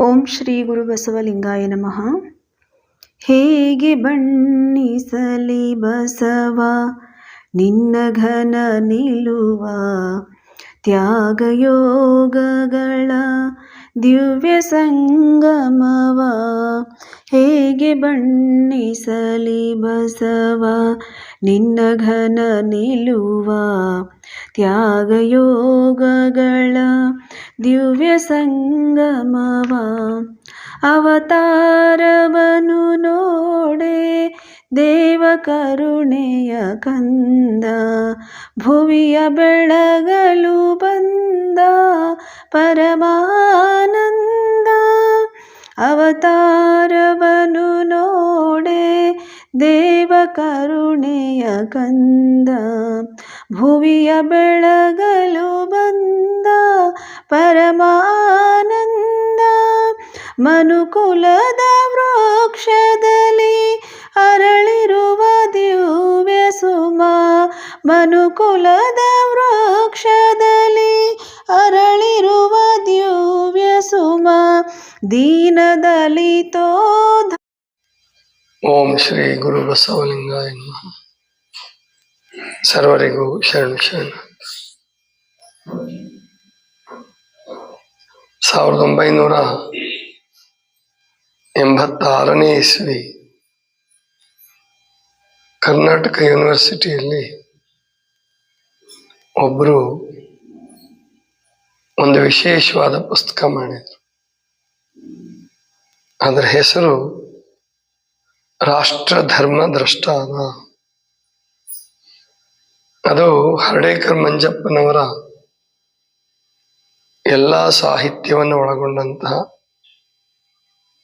ಓಂ ಶ್ರೀ ಗುರು ಬಸವಲಿಂಗಾಯ ನಮಃ. ಹೇಗೆ ಬಣ್ಣಿಸಲಿ ಬಸವ, ನಿನ್ನ ಘನ ನಿಲುವ, ತ್ಯಾಗಯೋಗಗಳ ದಿವ್ಯ ಸಂಗಮವ, ಹೇಗೆ ಬಣ್ಣಿಸಲಿ ಬಸವ, ನಿನ್ನ ಘನ ತ್ಯಾಗ ತ್ಯಾಗಯೋಗಗಳ ದಿವ್ಯ ಸಂಗಮವ. ಅವತಾರವನು ನೋಡೆ ದೇವ ಕರುಣೆಯ ಕಂದ. ಭುವಿಯ ಬೆಳಗಲು ಬಂದ ಪರಮಾನಂದ. ಅವತಾರವನು ನೋಡೆ ದೇವ ಕರುಣೆಯ ಕಂದ. ಭುವಿಯ ಬೆಳಗಲು ಬಂದ ಪರಮಾನಂದ ಮನುಕುಲದ ವೃಕ್ಷದಲ್ಲಿ ಅರಳಿರುವ ದಿವ್ಯ ಸುಮ ಮನುಕುಲದ ವೃಕ್ಷದಲ್ಲಿ ಅರಳಿರುವ ದಿವ್ಯ ಸುಮ ದೀನದಲಿತೋ ಓಂ ಶ್ರೀ ಗುರು ಬಸವಲಿಂಗಾಯ ಸರ್ವರಿಗೂ ಶರಣ ಶರಣ. ಸಾವಿರದ ಒಂಬೈನೂರ ಎಂಬತ್ತಾರನೇ ಇಸ್ವಿ ಕರ್ನಾಟಕ ಯೂನಿವರ್ಸಿಟಿಯಲ್ಲಿ ಒಬ್ಬರು ಒಂದು ವಿಶೇಷವಾದ ಪುಸ್ತಕ ಮಾಡಿದರು. ಅದರ ಹೆಸರು ರಾಷ್ಟ್ರ ಧರ್ಮ ದ್ರಷ್ಟಾನ. ಅದು ಹರಡೇಕರ್ ಮಂಜಪ್ಪನವರ ಎಲ್ಲ ಸಾಹಿತ್ಯವನ್ನು ಒಳಗೊಂಡಂತಹ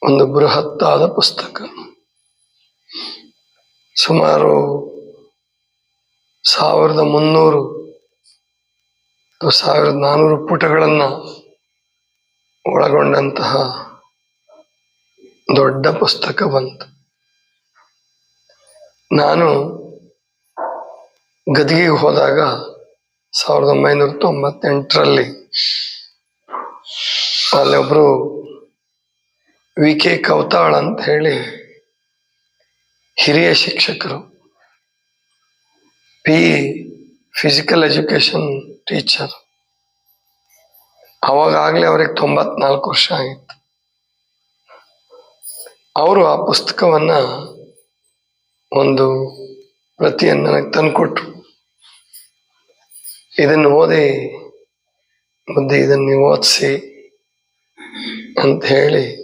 ಒಂದು ಬೃಹತ್ತಾದ ಪುಸ್ತಕ. ಸುಮಾರು ಸಾವಿರದ ಮುನ್ನೂರು ಸಾವಿರದ ನಾನ್ನೂರು ಪುಟಗಳನ್ನು ಒಳಗೊಂಡಂತಹ ದೊಡ್ಡ ಪುಸ್ತಕ ಬಂತು. ನಾನು ಗದಿಗೆಗೆ ಹೋದಾಗ ಸಾವಿರದ ಒಂಬೈನೂರ ತೊಂಬತ್ತೆಂಟರಲ್ಲಿ ಅಲ್ಲೊಬ್ರು ವಿ ಕೆ ಕೌತಾಳ್ ಅಂತ ಹೇಳಿ ಹಿರಿಯ ಶಿಕ್ಷಕರು, ಪಿ ಫಿಸಿಕಲ್ ಎಜುಕೇಶನ್ ಟೀಚರ್ ಅವಾಗಲೇ ಅವ್ರಿಗೆ ತೊಂಬತ್ನಾಲ್ಕು ವರ್ಷ ಆಗಿತ್ತು. ಅವರು ಆ ಪುಸ್ತಕವನ್ನ ಒಂದು ಪ್ರತಿಯನ್ನು ನನಗೆ ತಂದುಕೊಟ್ರು. ಇದನ್ನು ಓದಿ, ಮುಂದೆ ಇದನ್ನು ಓದಿಸಿ ಅಂತ ಹೇಳಿ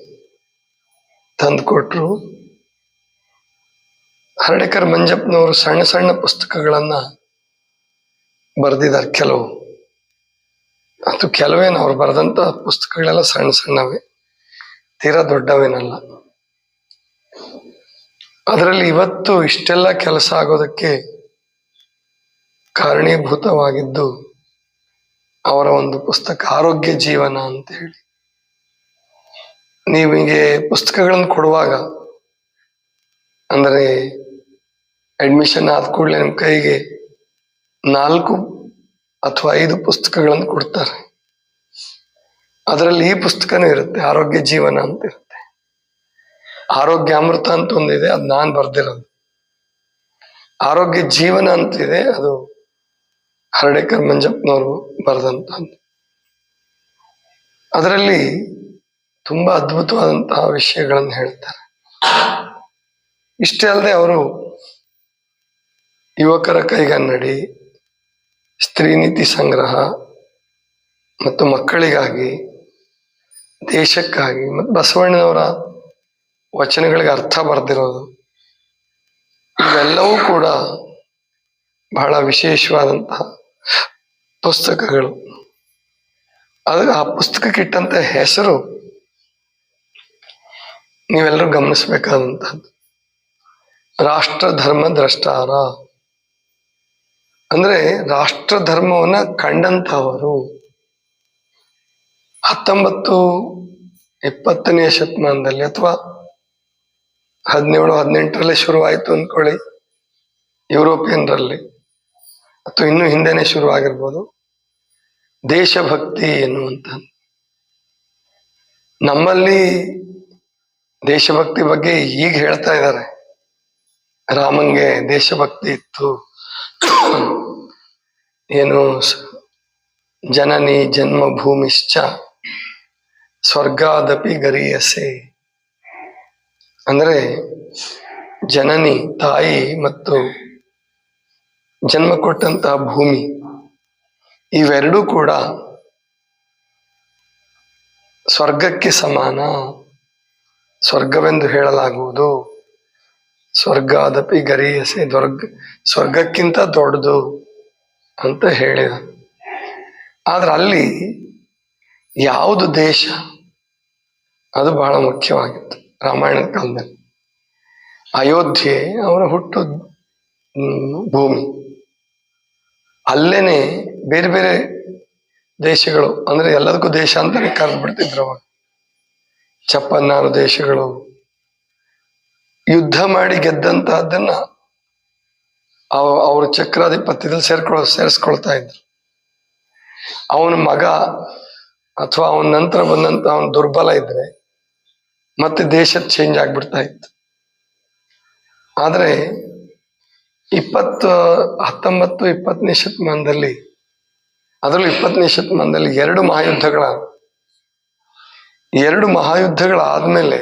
ತಂದುಕೊಟ್ರು ಹರಡೇಕರ್ ಮಂಜಪ್ಪನವರು ಸಣ್ಣ ಸಣ್ಣ ಪುಸ್ತಕಗಳನ್ನ ಬರೆದಿದ್ದಾರೆ ಕೆಲವು. ಅದು ಕೆಲವೇನು ಅವ್ರು ಬರೆದಂತ ಪುಸ್ತಕಗಳೆಲ್ಲ ಸಣ್ಣ ಸಣ್ಣವೇ. ತೀರಾ ದೊಡ್ಡವೇನಲ್ಲ. ಅದರಲ್ಲಿ ಇವತ್ತು ಇಷ್ಟೆಲ್ಲ ಕೆಲಸ ಆಗೋದಕ್ಕೆ ಕಾರಣೀಭೂತವಾಗಿದ್ದು ಅವರ ಒಂದು ಪುಸ್ತಕ ಆರೋಗ್ಯ ಜೀವನ ಅಂತ ಹೇಳಿ. ನೀವು ಹಿಂಗೆ ಪುಸ್ತಕಗಳನ್ನು ಕೊಡುವಾಗ, ಅಂದರೆ ಅಡ್ಮಿಷನ್ ಆದ ಕೂಡಲೇ ನಿಮ್ಮ ಕೈಗೆ ನಾಲ್ಕು ಅಥವಾ ಐದು ಪುಸ್ತಕಗಳನ್ನು ಕೊಡ್ತಾರೆ. ಅದರಲ್ಲಿ ಈ ಪುಸ್ತಕನೂ ಇರುತ್ತೆ, ಆರೋಗ್ಯ ಜೀವನ ಅಂತ ಇರುತ್ತೆ. ಆರೋಗ್ಯ ಅಮೃತ ಅಂತ ಒಂದಿದೆ ಅದು ನಾನು ಬರ್ದಿರೋದು. ಆರೋಗ್ಯ ಜೀವನ ಅಂತಿದೆ ಅದು ಹರಡೇಕರ್ ಮಂಜಪ್ಪನವರು ಬರೆದಂತ ಅದರಲ್ಲಿ ತುಂಬಾ ಅದ್ಭುತವಾದಂತಹ ವಿಷಯಗಳನ್ನು ಹೇಳ್ತಾರೆ. ಇಷ್ಟೇ ಅಲ್ಲದೆ ಅವರು ಯುವಕರ ಕೈಗನ್ನಡಿ, ಸ್ತ್ರೀ ನೀತಿ ಸಂಗ್ರಹ ಮತ್ತು ಮಕ್ಕಳಿಗಾಗಿ, ದೇಶಕ್ಕಾಗಿ ಮತ್ತು ಬಸವಣ್ಣನವರ ವಚನಗಳಿಗೆ ಅರ್ಥ ಬರೆದಿರೋದು, ಇವೆಲ್ಲವೂ ಕೂಡ ಬಹಳ ವಿಶೇಷವಾದಂತಹ ಪುಸ್ತಕಗಳು. ಅದು ಆ ಪುಸ್ತಕಕ್ಕಿಟ್ಟಂತ ಹೆಸರು ನೀವೆಲ್ಲರೂ ಗಮನಿಸಬೇಕಾದಂತಹದ್ದು. ರಾಷ್ಟ್ರ ಧರ್ಮ ದ್ರಷ್ಟಾರ. ಅಂದ್ರೆ ರಾಷ್ಟ್ರ ಧರ್ಮವನ್ನ ಕಂಡಂತಹವರು. ಹತ್ತೊಂಬತ್ತು ಇಪ್ಪತ್ತನೆಯ ಶತಮಾನದಲ್ಲಿ ಅಥವಾ ಹದಿನೇಳು, ಹದಿನೆಂಟರಲ್ಲಿ ಶುರುವಾಯಿತು ಅಂದ್ಕೊಳ್ಳಿ. ಯುರೋಪಿಯನ್ರಲ್ಲಿ ಅಥವಾ ಇನ್ನು ಹಿಂದೆನೆ ಶುರುವಾಗಿರ್ಬೋದು. ದೇಶಭಕ್ತಿ ಎನ್ನುವಂತ ನಮ್ಮಲ್ಲಿ ದೇಶಭಕ್ತಿ ಬಗ್ಗೆ ಈಗ ಹೇಳ್ತಾ ಇದ್ದಾರೆ. ರಾಮಂಗೆ ದೇಶಭಕ್ತಿ ಇತ್ತು. ಏನು ಜನನಿ ಜನ್ಮಭೂಮಿಶ್ಚ, ಸ್ವರ್ಗಾದಪಿ ಗರಿಯಸೆ. ಅಂದ್ರೆ ಜನನಿ, ತಾಯಿ ಮತ್ತು ಜನ್ಮ ಕೊಟ್ಟಂತಹ ಭೂಮಿ. ಇವೆರಡೂ ಕೂಡ ಸ್ವರ್ಗಕ್ಕೆ ಸಮಾನ. ಸ್ವರ್ಗವೆಂದು ಹೇಳಲಾಗುವುದು. ಸ್ವರ್ಗಾದಪಿ ಗರಿಯಸೆ ದೊರ್ಗ, ಸ್ವರ್ಗಕ್ಕಿಂತ ದೊಡ್ಡದು ಅಂತ ಹೇಳಿದ. ಆದ್ರೆ ಅಲ್ಲಿ ಯಾವುದು ದೇಶ? ಅದು ಬಹಳ ಮುಖ್ಯವಾಗಿತ್ತು. ರಾಮಾಯಣ ಕಾಲದಲ್ಲಿ. ಅಯೋಧ್ಯೆ ಅವರ ಹುಟ್ಟು ಭೂಮಿ. ಅಲ್ಲೇನೆ ಬೇರೆ ಬೇರೆ ದೇಶಗಳು, ಅಂದ್ರೆ ಎಲ್ಲದಕ್ಕೂ ದೇಶ ಅಂತಾನೆ ಕರೆದು ಬಿಡ್ತಿದ್ರು ಅವಾಗ. ಚಪ್ಪನ್ನಾರು ದೇಶಗಳು ಯುದ್ಧ ಮಾಡಿ ಗೆದ್ದಂತಹದ್ದನ್ನ ಅವ- ಅವ್ರ ಚಕ್ರಾಧಿಪತ್ಯದಲ್ಲಿ ಸೇರ್ಕೊಳ್ಳೋ ಸೇರಿಸ್ಕೊಳ್ತಾ ಇದ್ರು. ಅವನ ಮಗ ಅಥವಾ ಅವನ ನಂತರ ಬಂದಂತ ಅವನ ದುರ್ಬಲ ಇದ್ರೆ ಮತ್ತೆ ದೇಶ ಚೇಂಜ್ ಆಗ್ಬಿಡ್ತಾ ಇತ್ತು. ಆದ್ರೆ ಇಪ್ಪತ್ತು, ಹತ್ತೊಂಬತ್ತು, ಇಪ್ಪತ್ತನೇ ಶತಮಾನದಲ್ಲಿ, ಅದರಲ್ಲೂ ಇಪ್ಪತ್ತನೇ ಶತಮಾನದಲ್ಲಿ ಎರಡು ಮಹಾಯುದ್ಧಗಳ ಎರಡು ಮಹಾಯುದ್ಧಗಳಾದ್ಮೇಲೆ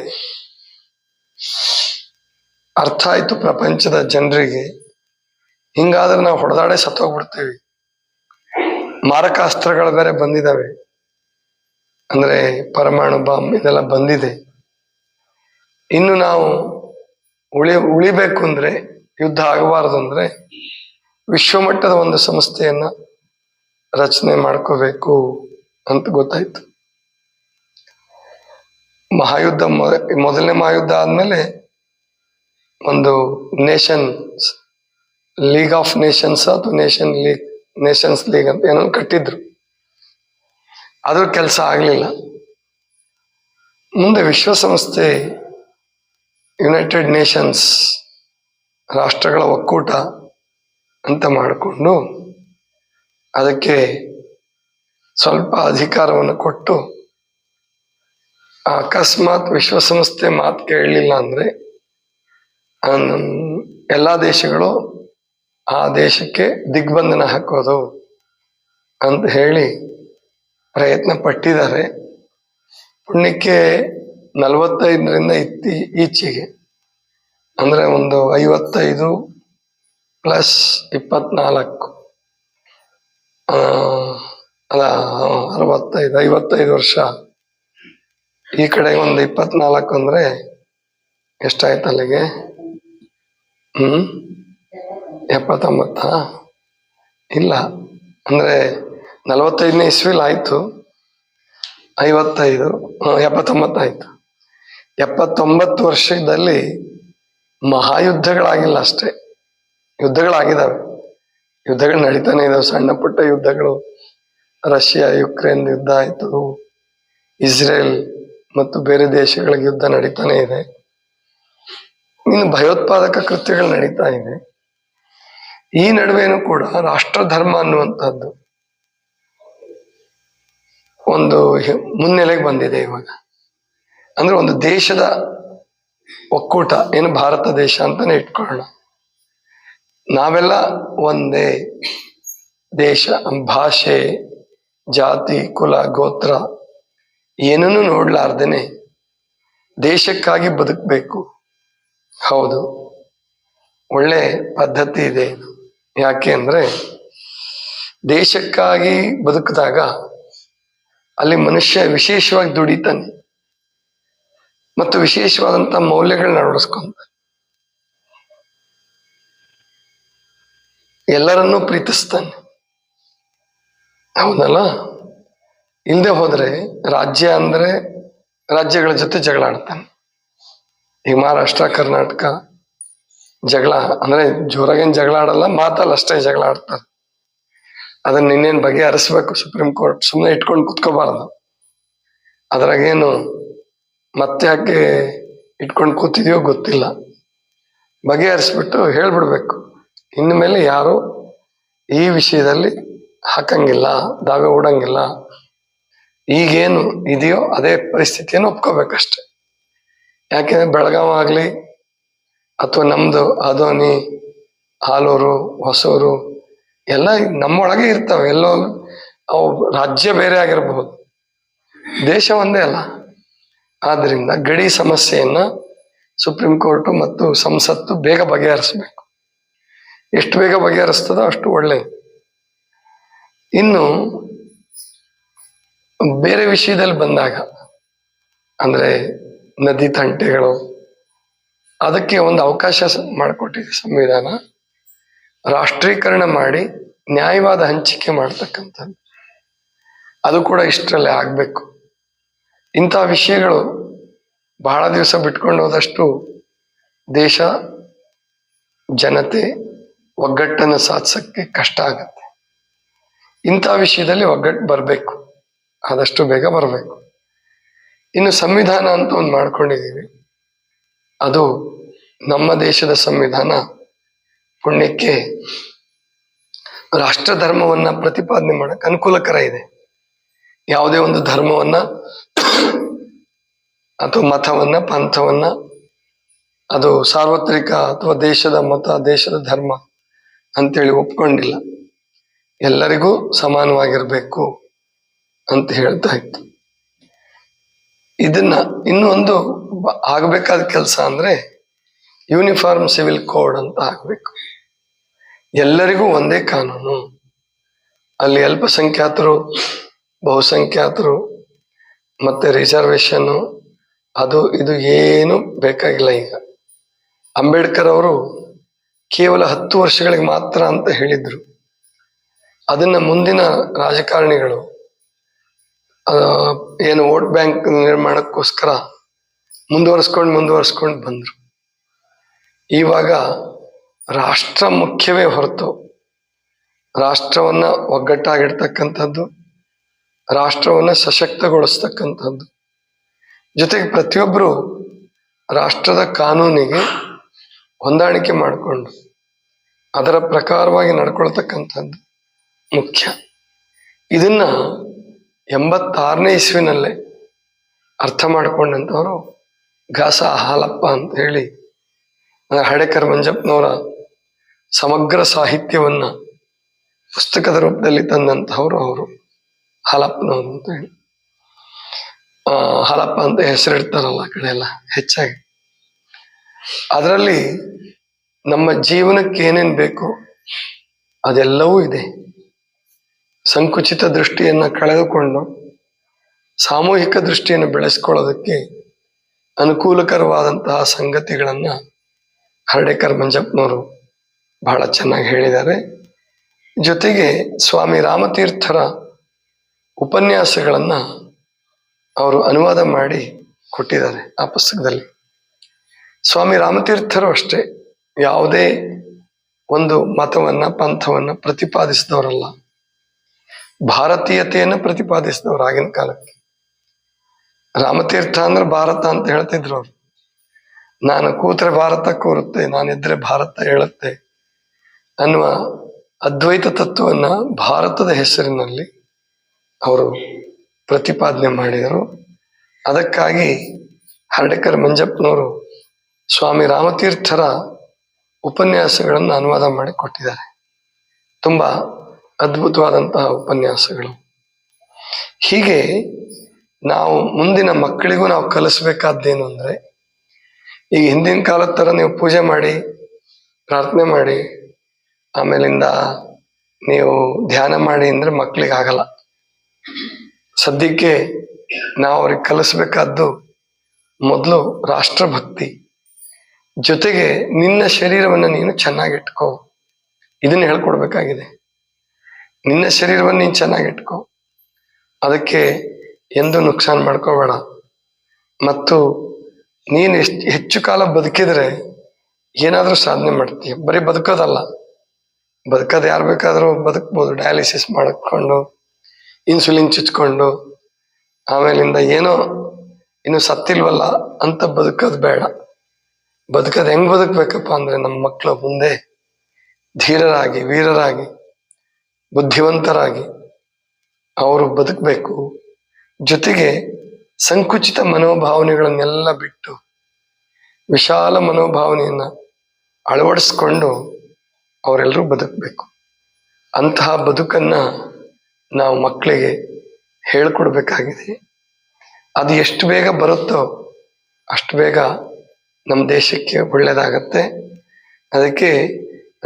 ಅರ್ಥ ಆಯ್ತು ಪ್ರಪಂಚದ ಜನರಿಗೆ. ಹಿಂಗಾದ್ರೆ ನಾವು ಹೊಡೆದಾಡೆ ಸತ್ತೋಗ್ಬಿಡ್ತೇವೆ. ಮಾರಕಾಸ್ತ್ರಗಳು ಬೇರೆ ಬಂದಿದಾವೆ. ಅಂದ್ರೆ ಪರಮಾಣು ಬಾಂಬ್ ಇದೆಲ್ಲ ಬಂದಿದೆ. ಇನ್ನು ನಾವು ಉಳಿ ಉಳಿಬೇಕು ಅಂದ್ರೆ, ಯುದ್ಧ ಆಗಬಾರದು ಅಂದ್ರೆ ವಿಶ್ವಮಟ್ಟದ ಒಂದು ಸಂಸ್ಥೆಯನ್ನ ರಚನೆ ಮಾಡ್ಕೋಬೇಕು ಅಂತ ಗೊತ್ತಾಯ್ತು. ಮಹಾಯುದ್ಧ ಮೊದಲನೇ ಮಹಾಯುದ್ಧ ಆದ್ಮೇಲೆ ಒಂದು ನೇಷನ್ಸ್ ಲೀಗ್ ಆಫ್ ನೇಷನ್ಸ್ ಅಥವಾ ನೇಷನ್ ಲೀಗ್, ನೇಷನ್ಸ್ ಲೀಗ್ ಅಂತ ಏನೋ ಕಟ್ಟಿದ್ರು. ಅದ್ರ ಕೆಲಸ ಆಗಲಿಲ್ಲ. ಮುಂದೆ ವಿಶ್ವಸಂಸ್ಥೆ, ಯುನೈಟೆಡ್ ನೇಷನ್ಸ್, ರಾಷ್ಟ್ರಗಳ ಒಕ್ಕೂಟ ಅಂತ ಮಾಡಿಕೊಂಡು ಅದಕ್ಕೆ ಸ್ವಲ್ಪ ಅಧಿಕಾರವನ್ನು ಕೊಟ್ಟು ಅಕಸ್ಮಾತ್ ವಿಶ್ವಸಂಸ್ಥೆ ಮಾತು ಕೇಳಲಿಲ್ಲ ಅಂದ್ರೆ ಎಲ್ಲ ದೇಶಗಳು ಆ ದೇಶಕ್ಕೆ ದಿಗ್ಬಂಧನ ಹಾಕೋದು ಅಂತ ಹೇಳಿ ಪ್ರಯತ್ನ ಪಟ್ಟಿದ್ದಾರೆ. ಪುಣ್ಯಕ್ಕೆ ನಲವತ್ತೈದರಿಂದ ಇತ್ತಿ, ಈಚೆಗೆ, ಅಂದರೆ ಒಂದು ಐವತ್ತೈದು ಪ್ಲಸ್ ಇಪ್ಪತ್ನಾಲ್ಕು ಅಲ್ಲ, ಅರವತ್ತೈದು, ಐವತ್ತೈದು ವರ್ಷ. ಈ ಕಡೆ ಒಂದು ಇಪ್ಪತ್ನಾಲ್ಕು ಅಂದ್ರೆ ಎಷ್ಟಾಯ್ತು ಅಲ್ಲಿಗೆ? ಹ್ಮ್? ಎಪ್ಪತ್ತೊಂಬತ್ತ? ಇಲ್ಲ. ಅಂದ್ರೆ ನಲವತ್ತೈದನೇ ಇಸ್ವಿಲ್ ಆಯ್ತು. ಐವತ್ತೈದು ಎಪ್ಪತ್ತೊಂಬತ್ತಾಯ್ತು ಎಪ್ಪತ್ತೊಂಬತ್ತು ವರ್ಷದಲ್ಲಿ ಮಹಾಯುದ್ಧಗಳಾಗಿಲ್ಲ ಅಷ್ಟೇ. ಯುದ್ಧಗಳಾಗಿದ್ದಾವೆ ಯುದ್ಧಗಳು ನಡೀತಾನೆ ಇದಾವೆ. ಸಣ್ಣ ಪುಟ್ಟ ಯುದ್ಧಗಳು. ರಷ್ಯಾ, ಯುಕ್ರೇನ್ ಯುದ್ಧ ಆಯ್ತು. ಇಸ್ರೇಲ್ ಮತ್ತು ಬೇರೆ ದೇಶಗಳಿಗೆ ಯುದ್ಧ ನಡೀತಾನೆ ಇದೆ. ಇನ್ನು ಭಯೋತ್ಪಾದಕ ಕೃತ್ಯಗಳು ನಡೀತಾ ಇದೆ. ಈ ನಡುವೆನೂ ಕೂಡ ರಾಷ್ಟ್ರ ಧರ್ಮ ಅನ್ನುವಂಥದ್ದು ಒಂದು ಮುನ್ನೆಲೆಗೆ ಬಂದಿದೆ ಇವಾಗ. ಅಂದ್ರೆ ಒಂದು ದೇಶದ ಒಕ್ಕೂಟ, ಏನು ಭಾರತ ದೇಶ ಅಂತಾನೆ ಇಟ್ಕೊಳ್ಳೋಣ. ನಾವೆಲ್ಲ ಒಂದೇ ದೇಶ, ಭಾಷೆ, ಜಾತಿ, ಕುಲ, ಗೋತ್ರ ಏನನ್ನು ನೋಡ್ಲಾರ್ದೇನೆ? ದೇಶಕ್ಕಾಗಿ ಬದುಕಬೇಕು. ಹೌದು. ಒಳ್ಳೆ ಪದ್ಧತಿ ಇದೆ ಯಾಕೆ ಅಂದರೆ, ದೇಶಕ್ಕಾಗಿ ಬದುಕಿದಾಗ ಅಲ್ಲಿ ಮನುಷ್ಯ ವಿಶೇಷವಾಗಿ ದುಡಿತಾನೆ. ಮತ್ತು ವಿಶೇಷವಾದಂತ ಮೌಲ್ಯಗಳನ್ನ ನಡೆಸ್ಕೊಂತ ಎಲ್ಲರನ್ನೂ ಪ್ರೀತಿಸ್ತಾನೆ. ಹೌದಲ್ಲ? ಇಲ್ಲದೆ ಹೋದ್ರೆ ರಾಜ್ಯ ಅಂದ್ರೆ ರಾಜ್ಯಗಳ ಜೊತೆ ಜಗಳ ಆಡ್ತಾನೆ. ಈಗ ಮಹಾರಾಷ್ಟ್ರ, ಕರ್ನಾಟಕ ಜಗಳ, ಅಂದ್ರೆ ಜೋರಾಗೇನು ಜಗಳ ಆಡಲ್ಲ, ಮಾತಲ್ಲ ಅಷ್ಟೇ ಜಗಳ ಆಡ್ತಾರೆ. ಅದನ್ನ ಇನ್ನೇನ್ ಬಗೆಹರಿಸ್ಬೇಕು ಸುಪ್ರೀಂ ಕೋರ್ಟ್ ಸುಮ್ಮನೆ ಇಟ್ಕೊಂಡು ಕುತ್ಕೋಬಾರದು. ಅದ್ರಾಗೇನು ಮತ್ತೆ ಯಾಕೆ ಇಟ್ಕೊಂಡು ಕೂತಿದೆಯೋ ಗೊತ್ತಿಲ್ಲ. ಬಗೆಹರಿಸ್ಬಿಟ್ಟು ಹೇಳ್ಬಿಡ್ಬೇಕು. ಇನ್ಮೇಲೆ ಯಾರು ಈ ವಿಷಯದಲ್ಲಿ ಹಾಕಂಗಿಲ್ಲ, ದಾವೆ ಹೂಡಂಗಿಲ್ಲ ಈಗೇನು ಇದೆಯೋ ಅದೇ ಪರಿಸ್ಥಿತಿಯನ್ನು ಒಪ್ಕೋಬೇಕಷ್ಟೆ. ಯಾಕೆಂದ್ರೆ ಬೆಳಗಾವ್ ಆಗ್ಲಿ ಅಥವಾ ನಮ್ದು ಅದೋನಿ ಹಾಲೂರು, ಹೊಸೂರು ಎಲ್ಲ ನಮ್ಮೊಳಗೆ ಇರ್ತವೆ. ಎಲ್ಲೋ ಅವು ರಾಜ್ಯ ಬೇರೆ ಆಗಿರಬಹುದು ದೇಶ ಒಂದೇ ಅಲ್ಲ. ಆದ್ರಿಂದ ಗಡಿ ಸಮಸ್ಯೆಯನ್ನ ಸುಪ್ರೀಂ ಕೋರ್ಟ್ ಮತ್ತು ಸಂಸತ್ತು ಬೇಗ ಬಗೆಹರಿಸಬೇಕು. ಎಷ್ಟು ಬೇಗ ಬಗೆಹರಿಸ್ತದೋ ಅಷ್ಟು ಒಳ್ಳೆಯದು. ಇನ್ನು ಬೇರೆ ವಿಷಯದಲ್ಲಿ ಬಂದಾಗ, ಅಂದ್ರೆ ನದಿ ತಂಟೆಗಳು, ಅದಕ್ಕೆ ಒಂದು ಅವಕಾಶ ಮಾಡಿಕೊಟ್ಟಿದೆ ಸಂವಿಧಾನ. ರಾಷ್ಟ್ರೀಕರಣ ಮಾಡಿ ನ್ಯಾಯವಾದ ಹಂಚಿಕೆ ಮಾಡ್ತಕ್ಕಂಥದ್ದು. ಅದು ಕೂಡ ಇಷ್ಟರಲ್ಲೇ ಆಗ್ಬೇಕು. ಇಂಥ ವಿಷಯಗಳು ಬಹಳ ದಿವಸ ಬಿಟ್ಕೊಂಡು ಹೋದಷ್ಟು ದೇಶ, ಜನತೆ ಒಗ್ಗಟ್ಟನ್ನು ಸಾಧಿಸಕ್ಕೆ ಕಷ್ಟ ಆಗುತ್ತೆ. ಇಂಥ ವಿಷಯದಲ್ಲಿ ಒಗ್ಗಟ್ಟು ಬರಬೇಕು. ಆದಷ್ಟು ಬೇಗ ಬರಬೇಕು. ಇನ್ನು ಸಂವಿಧಾನ ಅಂತ ಒಂದು ಮಾಡ್ಕೊಂಡಿದ್ದೀವಿ. ಅದು ನಮ್ಮ ದೇಶದ ಸಂವಿಧಾನ ಪುಣ್ಯಕ್ಕೆ ರಾಷ್ಟ್ರ ಧರ್ಮವನ್ನ ಪ್ರತಿಪಾದನೆ ಮಾಡಕ್ ಅನುಕೂಲಕರ ಇದೆ. ಯಾವುದೇ ಒಂದು ಧರ್ಮವನ್ನ ಅಥವಾ ಮತವನ್ನ, ಪಂಥವನ್ನ, ಅದು ಸಾರ್ವತ್ರಿಕ ಅಥವಾ ದೇಶದ ಮತ, ದೇಶದ ಧರ್ಮ ಅಂತೇಳಿ ಒಪ್ಕೊಂಡಿಲ್ಲ. ಎಲ್ಲರಿಗೂ ಸಮಾನವಾಗಿರ್ಬೇಕು. ಅಂತ ಹೇಳ್ತಾ ಇತ್ತು ಇದನ್ನ ಇನ್ನೊಂದು ಆಗಬೇಕಾದ ಕೆಲಸ ಅಂದ್ರೆ ಯೂನಿಫಾರ್ಮ್ ಸಿವಿಲ್ ಕೋಡ್ ಅಂತ ಆಗಬೇಕು. ಎಲ್ಲರಿಗೂ ಒಂದೇ ಕಾನೂನು. ಅಲ್ಲಿ ಅಲ್ಪಸಂಖ್ಯಾತರು, ಬಹುಸಂಖ್ಯಾತರು, ಮತ್ತೆ ರಿಸರ್ವೇಶನ್ ಅದು, ಇದು ಏನು ಬೇಕಾಗಿಲ್ಲ ಈಗ. ಅಂಬೇಡ್ಕರ್ ಅವರು ಕೇವಲ ಹತ್ತು ವರ್ಷಗಳಿಗೆ ಮಾತ್ರ ಅಂತ ಹೇಳಿದ್ರು. ಅದನ್ನ ಮುಂದಿನ ರಾಜಕಾರಣಿಗಳು ಏನು ವೋಟ್ ಬ್ಯಾಂಕ್ ನಿರ್ಮಾಣಕ್ಕೋಸ್ಕರ ಮುಂದುವರ್ಸ್ಕೊಂಡು ಮುಂದುವರ್ಸ್ಕೊಂಡು ಬಂದರು. ಇವಾಗ ರಾಷ್ಟ್ರ ಮುಖ್ಯವೇ ಹೊರತು ರಾಷ್ಟ್ರವನ್ನ ಒಗ್ಗಟ್ಟಾಗಿರ್ತಕ್ಕಂಥದ್ದು, ರಾಷ್ಟ್ರವನ್ನ ಸಶಕ್ತಗೊಳಿಸ್ತಕ್ಕಂಥದ್ದು. ಜೊತೆಗೆ ಪ್ರತಿಯೊಬ್ಬರು ರಾಷ್ಟ್ರದ ಕಾನೂನಿಗೆ ಹೊಂದಾಣಿಕೆ ಮಾಡಿಕೊಂಡು ಅದರ ಪ್ರಕಾರವಾಗಿ ನಡ್ಕೊಳ್ತಕ್ಕಂಥದ್ದು ಮುಖ್ಯ. ಇದನ್ನ ಎಂಬತ್ತಾರನೇ ಇಸ್ವಿನಲ್ಲೇ ಅರ್ಥ ಮಾಡಿಕೊಂಡಂಥವರು ಘಾಸ ಹಾಲಪ್ಪ ಅಂತ ಹೇಳಿ ಹಡೆಕರ್ ಮಂಜಪ್ಪನವರ ಸಮಗ್ರ ಸಾಹಿತ್ಯವನ್ನ ಪುಸ್ತಕದ ರೂಪದಲ್ಲಿ ತಂದಂತಹವರು ಅವರು ಹಾಲಪ್ಪನವರು ಅಂತ ಹೇಳಿ. ಹಾಲಪ್ಪ ಅಂತ ಹೆಸರಿಡ್ತಾರಲ್ಲ ಆ ಕಡೆ ಎಲ್ಲ ಹೆಚ್ಚಾಗಿ. ಅದರಲ್ಲಿ ನಮ್ಮ ಜೀವನಕ್ಕೆ ಏನೇನ್ ಬೇಕು ಅದೆಲ್ಲವೂ ಇದೆ. ಸಂಕುಚಿತ ದೃಷ್ಟಿಯನ್ನು ಕಳೆದುಕೊಂಡು ಸಾಮೂಹಿಕ ದೃಷ್ಟಿಯನ್ನು ಬೆಳೆಸ್ಕೊಳ್ಳೋದಕ್ಕೆ ಅನುಕೂಲಕರವಾದಂತಹ ಸಂಗತಿಗಳನ್ನು ಹರಡೇಕರ್ ಮಂಜಪ್ಪನವರು ಬಹಳ ಚೆನ್ನಾಗಿ ಹೇಳಿದ್ದಾರೆ. ಜೊತೆಗೆ ಸ್ವಾಮಿ ರಾಮತೀರ್ಥರ ಉಪನ್ಯಾಸಗಳನ್ನು ಅವರು ಅನುವಾದ ಮಾಡಿ ಕೊಟ್ಟಿದ್ದಾರೆ ಆ ಪುಸ್ತಕದಲ್ಲಿ. ಸ್ವಾಮಿ ರಾಮತೀರ್ಥರು ಅಷ್ಟೇ ಯಾವುದೇ ಒಂದು ಮತವನ್ನು, ಪಂಥವನ್ನು ಪ್ರತಿಪಾದಿಸಿದವರಲ್ಲ. ಭಾರತೀಯತೆಯನ್ನ ಪ್ರತಿಪಾದಿಸಿದವರು ಆಗಿನ ಕಾಲಕ್ಕೆ. ರಾಮತೀರ್ಥ ಅಂದ್ರೆ ಭಾರತ ಅಂತ ಹೇಳ್ತಿದ್ರು ಅವ್ರು. ನಾನು ಕೂತ್ರೆ ಭಾರತ ಕೂರುತ್ತೆ, ನಾನಿದ್ರೆ ಭಾರತ ಹೇಳುತ್ತೆ ಅನ್ನುವ ಅದ್ವೈತ ತತ್ವವನ್ನ ಭಾರತದ ಹೆಸರಿನಲ್ಲಿ ಅವರು ಪ್ರತಿಪಾದನೆ ಮಾಡಿದರು. ಅದಕ್ಕಾಗಿ ಹರ್ಡೇಕರ್ ಮಂಜಪ್ಪನವರು ಸ್ವಾಮಿ ರಾಮತೀರ್ಥರ ಉಪನ್ಯಾಸಗಳನ್ನು ಅನುವಾದ ಮಾಡಿ ಕೊಟ್ಟಿದ್ದಾರೆ ತುಂಬಾ ಅದ್ಭುತವಾದಂತಹ ಉಪನ್ಯಾಸಗಳು. ಹೀಗೆ ನಾವು ಮುಂದಿನ ಮಕ್ಕಳಿಗೂ ನಾವು ಕಲಿಸ್ಬೇಕಾದ್ದೇನು ಅಂದ್ರೆ ಈಗ ಹಿಂದಿನ ಕಾಲದ ತರ ನೀವು ಪೂಜೆ ಮಾಡಿ, ಪ್ರಾರ್ಥನೆ ಮಾಡಿ, ಆಮೇಲಿಂದ ನೀವು ಧ್ಯಾನ ಮಾಡಿ ಅಂದ್ರೆ ಮಕ್ಕಳಿಗೆ ಆಗಲ್ಲ. ಸದ್ಯಕ್ಕೆ ನಾವು ಅವ್ರಿಗೆ ಕಲಿಸ್ಬೇಕಾದ್ದು ಮೊದಲು ರಾಷ್ಟ್ರಭಕ್ತಿ. ಜೊತೆಗೆ ನಿನ್ನ ಶರೀರವನ್ನು ನೀನು ಚೆನ್ನಾಗಿಟ್ಕೋ. ಇದನ್ನ ಹೇಳ್ಕೊಡ್ಬೇಕಾಗಿದೆ. ನಿನ್ನ ಶರೀರವನ್ನು ನೀನು ಚೆನ್ನಾಗಿಟ್ಕೋ ಅದಕ್ಕೆ ಎಂದು ನುಕ್ಸಾನ್ ಮಾಡ್ಕೋಬೇಡ. ಮತ್ತು ನೀನು ಎಷ್ಟು ಹೆಚ್ಚು ಕಾಲ ಬದುಕಿದ್ರೆ ಏನಾದರೂ ಸಾಧನೆ ಮಾಡ್ತೀಯ. ಬರೀ ಬದುಕೋದಲ್ಲ. ಬದುಕೋದು ಯಾರು ಬೇಕಾದರೂ ಬದುಕ್ಬೋದು. ಡಯಾಲಿಸಿಸ್ ಮಾಡಿಕೊಂಡು, ಇನ್ಸುಲಿನ್ ಚುಚ್ಕೊಂಡು, ಆಮೇಲಿಂದ ಏನೋ ಇನ್ನು ಸತ್ತಿಲ್ವಲ್ಲ ಅಂತ ಬದುಕೋದು ಬೇಡ. ಬದುಕೋದು ಹೆಂಗ್ ಬದುಕಬೇಕಪ್ಪ ಅಂದ್ರೆ ನಮ್ಮ ಮಕ್ಕಳು ಮುಂದೆ ಧೀರರಾಗಿ, ವೀರರಾಗಿ. ಬುದ್ಧಿವಂತರಾಗಿ ಅವರು ಬದುಕಬೇಕು. ಜೊತೆಗೆ ಸಂಕುಚಿತ ಮನೋಭಾವನೆಗಳನ್ನೆಲ್ಲ ಬಿಟ್ಟು ವಿಶಾಲ ಮನೋಭಾವನೆಯನ್ನ ಅಳವಡಿಸ್ಕೊಂಡು ಅವರೆಲ್ಲರೂ ಬದುಕಬೇಕು. ಅಂತಹ ಬದುಕನ್ನ ನಾವು ಮಕ್ಕಳಿಗೆ ಹೇಳಿಕೊಡ್ಬೇಕಾಗಿದೆ. ಅದು ಎಷ್ಟು ಬೇಗ ಬರುತ್ತೋ ಅಷ್ಟು ಬೇಗ ನಮ್ಮ ದೇಶಕ್ಕೆ ಒಳ್ಳೆಯದಾಗತ್ತೆ. ಅದಕ್ಕೆ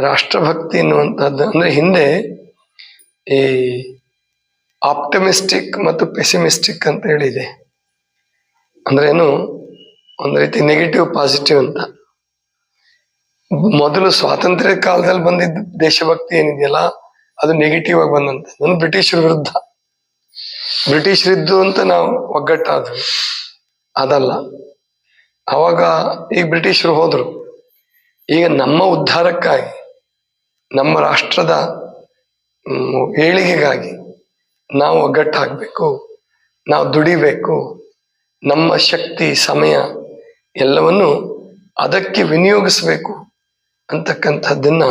ರಾಷ್ಟ್ರಭಕ್ತಿ ಎನ್ನುವಂಥದ್ದು ಅಂದರೆ ಹಿಂದೆ ಈ ಆಪ್ಟಮಿಸ್ಟಿಕ್ ಮತ್ತು ಪೆಸಿಮಿಸ್ಟಿಕ್ ಅಂತ ಹೇಳಿದೆ. ಅಂದ್ರೆ ಏನು? ಒಂದು ರೀತಿ ನೆಗೆಟಿವ್ ಪಾಸಿಟಿವ್ ಅಂತ. ಮೊದಲು ಸ್ವಾತಂತ್ರ್ಯ ಕಾಲದಲ್ಲಿ ಬಂದಿದ್ದ ದೇಶಭಕ್ತಿ ಏನಿದೆಯಲ್ಲ, ಅದು ನೆಗೆಟಿವ್ ಆಗಿ ಬಂದಂತ. ಒಂದು ಬ್ರಿಟಿಷರ ವಿರುದ್ಧ. ಬ್ರಿಟಿಷರಿದ್ದು ಅಂತ ನಾವು ಒಗ್ಗಟ್ಟಾದ್ವಿ. ಅದಲ್ಲ. ಅವಾಗ ಈಗ ಬ್ರಿಟಿಷರು ಹೋದ್ರು. ಈಗ ನಮ್ಮ ಉದ್ಧಾರಕ್ಕಾಗಿ ನಮ್ಮ ರಾಷ್ಟ್ರದ ಏಳಿಗೆಗಾಗಿ ನಾವು ಒಗ್ಗಟ್ಟಾಗಬೇಕು, ನಾವು ದುಡಿಬೇಕು, ನಮ್ಮ ಶಕ್ತಿ, ಸಮಯ ಎಲ್ಲವನ್ನು ಅದಕ್ಕೆ ವಿನಿಯೋಗಿಸಬೇಕು ಅಂತಕ್ಕಂಥದ್ದನ್ನ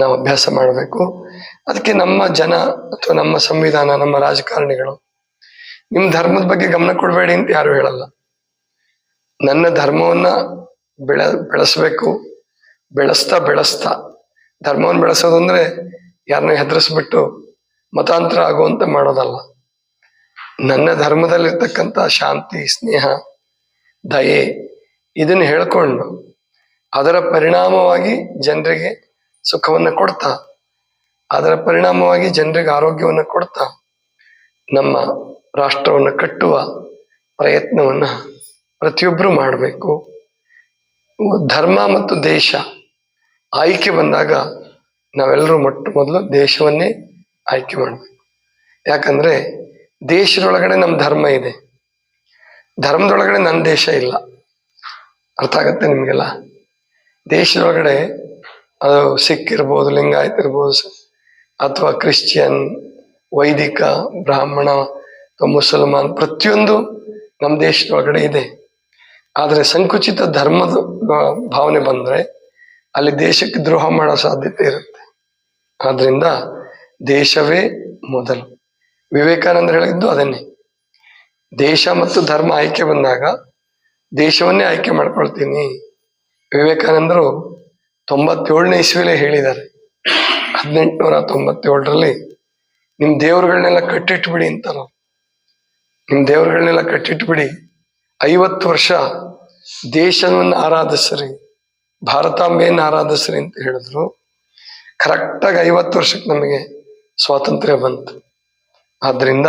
ನಾವು ಅಭ್ಯಾಸ ಮಾಡಬೇಕು. ಅದಕ್ಕೆ ನಮ್ಮ ಜನ ಅಥವಾ ನಮ್ಮ ಸಂವಿಧಾನ, ನಮ್ಮ ರಾಜಕಾರಣಿಗಳು, ನಿಮ್ಮ ಧರ್ಮದ ಬಗ್ಗೆ ಗಮನ ಕೊಡಬೇಡಿ ಅಂತ ಯಾರು ಹೇಳಲ್ಲ. ನನ್ನ ಧರ್ಮವನ್ನ ಬೆಳ, ಬೆಳೆಸಬೇಕು, ಬೆಳೆಸ್ತಾ ಬೆಳೆಸ್ತಾ, ಧರ್ಮವನ್ನು ಬೆಳೆಸೋದು ಅಂದ್ರೆ ಯಾರನ್ನ ಹೆದರಿಸ್ಬಿಟ್ಟು ಮತಾಂತರ ಆಗುವಂತ ಮಾಡೋದಲ್ಲ. ನನ್ನ ಧರ್ಮದಲ್ಲಿರ್ತಕ್ಕಂಥ ಶಾಂತಿ, ಸ್ನೇಹ, ದಯೆ ಇದನ್ನು ಹೇಳ್ಕೊಂಡು ಅದರ ಪರಿಣಾಮವಾಗಿ ಜನರಿಗೆ ಸುಖವನ್ನ ಕೊಡ್ತಾ, ಅದರ ಪರಿಣಾಮವಾಗಿ ಜನರಿಗೆ ಆರೋಗ್ಯವನ್ನ ಕೊಡ್ತಾ ನಮ್ಮ ರಾಷ್ಟ್ರವನ್ನು ಕಟ್ಟುವ ಪ್ರಯತ್ನವನ್ನ ಪ್ರತಿಯೊಬ್ಬರು ಮಾಡಬೇಕು. ಧರ್ಮ ಮತ್ತು ದೇಶ ಆಯ್ಕೆ ಬಂದಾಗ ನಾವೆಲ್ಲರೂ ಮೊಟ್ಟ ಮೊದಲು ದೇಶವನ್ನೇ ಆಯ್ಕೆ ಮಾಡಬೇಕು. ಯಾಕಂದ್ರೆ ದೇಶದೊಳಗಡೆ ನಮ್ಮ ಧರ್ಮ ಇದೆ. ಧರ್ಮದೊಳಗಡೆ ನನ್ನ ದೇಶ ಇಲ್ಲ. ಅರ್ಥ ಆಗತ್ತೆ ನಿಮಗೆಲ್ಲ? ದೇಶದೊಳಗಡೆ ಅದು ಸಿಖ್ ಇರ್ಬೋದು, ಲಿಂಗಾಯತ್ ಇರ್ಬೋದು, ಅಥವಾ ಕ್ರಿಶ್ಚಿಯನ್, ವೈದಿಕ, ಬ್ರಾಹ್ಮಣ, ಅಥವಾ ಮುಸಲ್ಮಾನ್ ಪ್ರತಿಯೊಂದು ನಮ್ಮ ದೇಶದೊಳಗಡೆ ಇದೆ. ಆದರೆ ಸಂಕುಚಿತ ಧರ್ಮದ ಭಾವನೆ ಬಂದರೆ ಅಲ್ಲಿ ದೇಶಕ್ಕೆ ದ್ರೋಹ ಮಾಡೋ ಸಾಧ್ಯತೆ ಇರುತ್ತೆ. ಆದ್ರಿಂದ ದೇಶವೇ ಮೊದಲು. ವಿವೇಕಾನಂದ ಹೇಳಿದ್ದು ಅದನ್ನೇ. ದೇಶ ಮತ್ತು ಧರ್ಮ ಆಯ್ಕೆ ಬಂದಾಗ ದೇಶವನ್ನೇ ಆಯ್ಕೆ ಮಾಡ್ಕೊಳ್ತೀನಿ. ವಿವೇಕಾನಂದರು ತೊಂಬತ್ತೇಳನೇ ಇಸ್ವಿಲೇ ಹೇಳಿದ್ದಾರೆ. ಹದಿನೆಂಟುನೂರ ತೊಂಬತ್ತೇಳರಲ್ಲಿ ನಿಮ್ಮ ದೇವರುಗಳನ್ನೆಲ್ಲ ಕಟ್ಟಿಟ್ಬಿಡಿ ಅಂತಾರ ನಿಮ್ಮ ದೇವರುಗಳನ್ನೆಲ್ಲ ಕಟ್ಟಿಟ್ಬಿಡಿ. ಐವತ್ತು ವರ್ಷ ದೇಶವನ್ನು ಆರಾಧಿಸ್ರಿ, ಭಾರತಾಂಬೆಯನ್ನು ಆರಾಧಿಸ್ರಿ ಅಂತ ಹೇಳಿದ್ರು. ಕರೆಕ್ಟಾಗಿ ಐವತ್ತು ವರ್ಷಕ್ಕೆ ನಮಗೆ ಸ್ವಾತಂತ್ರ್ಯ ಬಂತು. ಆದ್ದರಿಂದ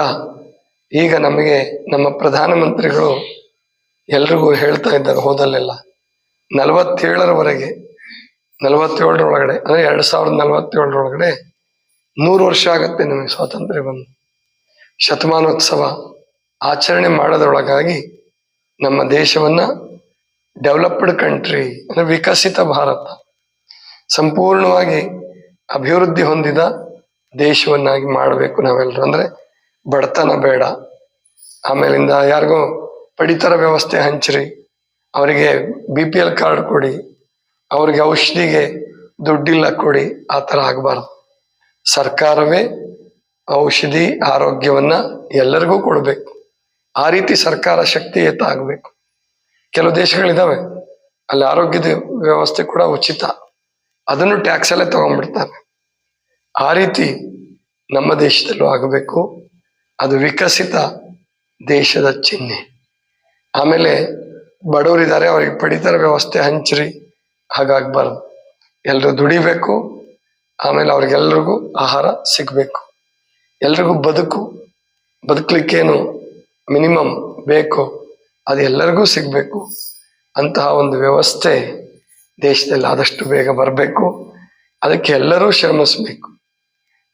ಈಗ ನಮಗೆ ನಮ್ಮ ಪ್ರಧಾನಮಂತ್ರಿಗಳು ಎಲ್ರಿಗೂ ಹೇಳ್ತಾ ಇದ್ದಾರೆ, ಹೋದಲ್ಲೆಲ್ಲ. ನಲವತ್ತೇಳರವರೆಗೆ, ನಲವತ್ತೇಳರೊಳಗಡೆ, ಅಂದ್ರೆ ಎರಡು ಸಾವಿರದ ನಲವತ್ತೇಳರೊಳಗಡೆ ನೂರು ವರ್ಷ ಆಗತ್ತೆ ನಮಗೆ ಸ್ವಾತಂತ್ರ್ಯ ಬಂದು. ಶತಮಾನೋತ್ಸವ ಆಚರಣೆ ಮಾಡೋದ್ರೊಳಗಾಗಿ ನಮ್ಮ ದೇಶವನ್ನ ಡೆವಲಪ್ಡ್ ಕಂಟ್ರಿ, ಅಂದರೆ ವಿಕಸಿತ ಭಾರತ, ಸಂಪೂರ್ಣವಾಗಿ ಅಭಿವೃದ್ಧಿ ಹೊಂದಿದ ದೇಶವನ್ನಾಗಿ ಮಾಡಬೇಕು ನಾವೆಲ್ಲರೂ. ಅಂದ್ರೆ ಬಡತನ ಬೇಡ. ಆಮೇಲಿಂದ ಯಾರಿಗೂ ಪಡಿತರ ವ್ಯವಸ್ಥೆ ಹಂಚ್ರಿ. ಅವರಿಗೆ ಬಿ ಪಿ ಎಲ್ ಕಾರ್ಡ್ ಕೊಡಿ. ಅವ್ರಿಗೆ ಔಷಧಿಗೆ ದುಡ್ಡಿಲ್ಲ ಕೊಡಿ. ಆ ಥರ ಆಗಬಾರ್ದು. ಸರ್ಕಾರವೇ ಔಷಧಿ ಆರೋಗ್ಯವನ್ನ ಎಲ್ಲರಿಗೂ ಕೊಡಬೇಕು. ಆ ರೀತಿ ಸರ್ಕಾರ ಶಕ್ತಿಯುತ ಆಗಬೇಕು. ಕೆಲವು ದೇಶಗಳಿದ್ದಾವೆ ಅಲ್ಲಿ ಆರೋಗ್ಯದ ವ್ಯವಸ್ಥೆ ಕೂಡ ಉಚಿತ. ಅದನ್ನು ಟ್ಯಾಕ್ಸ್ ಅಲ್ಲೇ ತಗೊಂಡ್ಬಿಡ್ತಾರೆ. ಆ ರೀತಿ ನಮ್ಮ ದೇಶದಲ್ಲೂ ಆಗಬೇಕು. ಅದು ವಿಕಸಿತ ದೇಶದ ಚಿಹ್ನೆ. ಆಮೇಲೆ ಬಡವರಿದ್ದಾರೆ ಅವ್ರಿಗೆ ಪಡಿತರ ವ್ಯವಸ್ಥೆ ಹಂಚ್ರಿ ಹಾಗಾಗಬಾರ್ದು ಎಲ್ಲರೂ ದುಡಿಬೇಕು. ಆಮೇಲೆ ಅವ್ರಿಗೆಲ್ರಿಗೂ ಆಹಾರ ಸಿಗಬೇಕು. ಎಲ್ರಿಗೂ ಬದುಕು, ಬದುಕಲಿಕ್ಕೇನು ಮಿನಿಮಮ್ ಬೇಕು ಅದು ಎಲ್ಲರಿಗೂ ಸಿಗಬೇಕು. ಅಂತಹ ಒಂದು ವ್ಯವಸ್ಥೆ ದೇಶದಲ್ಲಿ ಆದಷ್ಟು ಬೇಗ ಬರಬೇಕು. ಅದಕ್ಕೆ ಎಲ್ಲರೂ ಶ್ರಮಿಸಬೇಕು.